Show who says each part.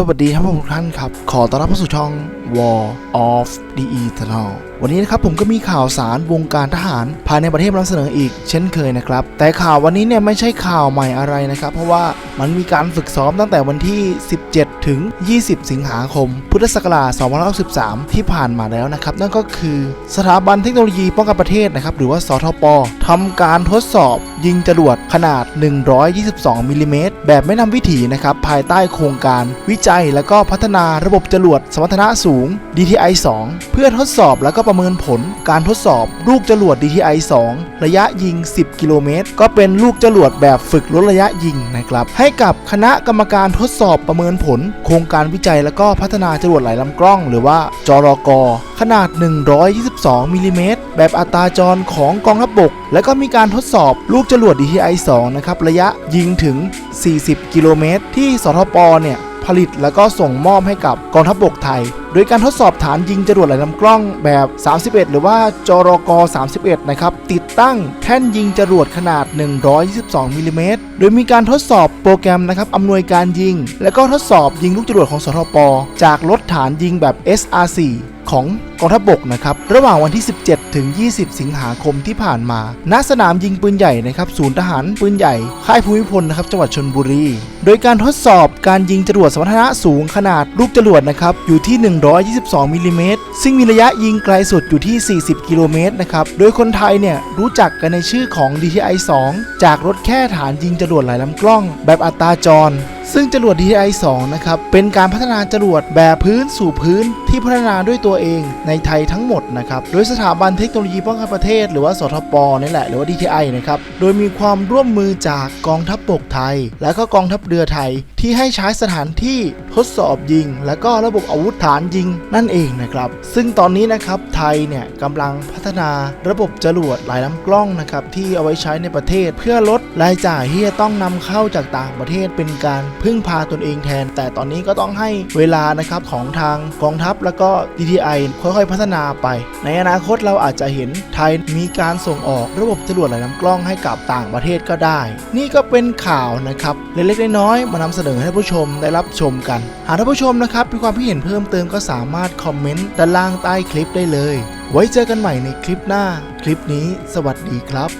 Speaker 1: สวัสดีท่านผู้ชมทุกท่านครับ ขอต้อนรับเข้าสู่ช่อง War of the Eternal วันนี้นะครับผมก็มีข่าวสารวงการทหาร ภายในประเทศนำเสนออีกเช่นเคยนะครับ แต่ข่าววันนี้เนี่ยไม่ใช่ข่าวใหม่อะไรนะครับ เพราะว่ามันมีการฝึกซ้อมตั้งแต่วันที่ 17 ถึง 20 สิงหาคม พุทธศักราช2563ที่ผ่านมาแล้วนะครับ นั่นก็คือสถาบันเทคโนโลยีป้องกันประเทศนะครับ หรือว่าสทปทำการทดสอบ ยิงจรวดขนาด 122มิลลิเมตรแบบไม่นำวิถีนะครับภายใต้โครงการวิจัย และก็พัฒนาระบบจรวดสมรรถนะสูง DTI 2 เพื่อทดสอบแล้วก็ประเมินผลการทดสอบลูกจรวด DTI 2 ระยะยิง 10 กิโลเมตร ก็เป็นลูกจรวดแบบฝึกลดระยะยิงนะครับ ให้กับคณะกรรมการทดสอบประเมินผล โครงการวิจัยและก็พัฒนาจรวดหลายลำกล้อง หรือว่าจรก ขนาด 122มิลลิเมตรแบบอัตราจรของกองทัพบก และก็มีการทดสอบลูกจรวด DTI 2 นะครับ ระยะยิงถึง 40 กิโลเมตร ที่สทปเนี่ย ผลิตแล้วก็ส่งมอบให้กับกองทัพบกไทย โดยการทดสอบฐานยิงจรวดหลายลำกล้องแบบ 31 หรือว่าจรก 31 นะครับ ติดตั้งแท่นยิงจรวดขนาด 122มิลลิเมตรโดยมีการทดสอบโปรแกรมนะครับอำนวยการยิง และก็ทดสอบยิงลูกจรวดของสทปจากรถฐานยิงแบบ SR4 ของกองทัพบกนะครับระหว่างวันที่ 17 ถึง 20 สิงหาคมที่ผ่านมา ณสนามยิงปืนใหญ่นะครับศูนย์ทหารปืนใหญ่ ค่ายภูมิพลนะครับจังหวัดชนบุรี โดยการทดสอบการยิงจรวดสมรรถนะสูงขนาดลูกจรวดนะครับอยู่ที่ 122มิลลิเมตรซึ่งมีระยะยิงไกลสุดอยู่ที่ 40 กิโลเมตรนะครับโดยคนไทยเนี่ยรู้จักกันในชื่อของ DTI 2 จากรถแค่ฐานยิงจรวดหลายลำกล้อง แบบอัตราจรซึ่งจรวด DTI 2 นะครับ เป็นการพัฒนาจรวดแบบพื้นสู่พื้นที่พัฒนาด้วยตัวเองในไทยทั้งหมดนะครับ โดยสถาบันเทคโนโลยีป้องกันประเทศ หรือว่าสทปนี่แหละหรือว่า DTI นะครับ โดยมีความร่วมมือจากกองทัพบกไทย และก็กองทัพเรือไทยที่ให้ใช้สถานที่ทดสอบยิง และก็ระบบอาวุธฐานยิงนั่นเองนะครับ ซึ่งตอนนี้นะครับไทยเนี่ยกำลังพัฒนาระบบจรวดหลายลำกล้องนะครับที่เอาไว้ใช้ในประเทศ เพื่อลดรายจ่ายที่จะต้องนำเข้าจากต่างประเทศเป็นการพึ่งพาตนเองแทน แต่ตอนนี้ก็ต้องให้เวลานะครับของทางกองทัพแล้วก็ DTI ค่อยๆ พัฒนาไป ในอนาคตเราอาจจะเห็นไทยมีการส่งออกระบบจรวดหลายลำกล้องให้กับต่างประเทศก็ได้ นี่ก็เป็นข่าวนะครับเล็กๆน้อยๆมานำเสนอให้ผู้ชมได้รับชมกัน หากท่านผู้ชมนะครับมีความคิดเห็นเพิ่มเติมก็สามารถคอมเมนต์ด้านล่างใต้คลิปได้เลย ไว้เจอกันใหม่ในคลิปหน้า คลิปนี้ สวัสดีครับ